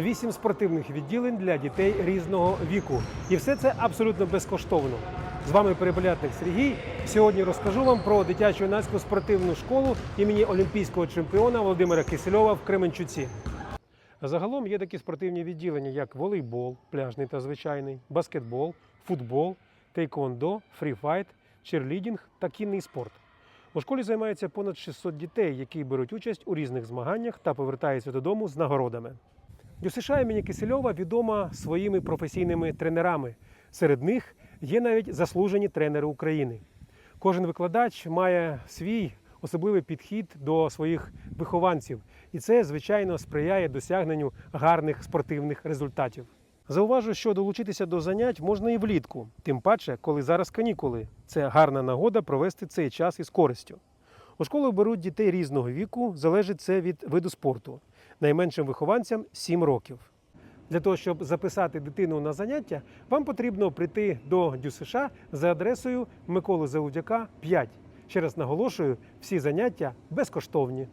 Вісім спортивних відділень для дітей різного віку. І все це абсолютно безкоштовно. З вами перепелятник Сергій. Сьогодні розкажу вам про дитячу юнацьку спортивну школу імені олімпійського чемпіона Володимира Кисельова в Кременчуці. Загалом є такі спортивні відділення, як волейбол, пляжний та звичайний, баскетбол, футбол, тейквондо, фріфайт, черлідінг та кінний спорт. У школі займається понад 600 дітей, які беруть участь у різних змаганнях та повертаються додому з нагородами. ДЮСШ імені Кисельова відома своїми професійними тренерами. Серед них є навіть заслужені тренери України. Кожен викладач має свій особливий підхід до своїх вихованців, і це, звичайно, сприяє досягненню гарних спортивних результатів. Зауважу, що долучитися до занять можна і влітку, тим паче, коли зараз канікули. Це гарна нагода провести цей час із користю. У школу беруть дітей різного віку, залежить це від виду спорту. Найменшим вихованцям 7 років. Для того, щоб записати дитину на заняття, вам потрібно прийти до ДЮСШ за адресою Миколи Залудяка 5. Ще раз наголошую, всі заняття безкоштовні.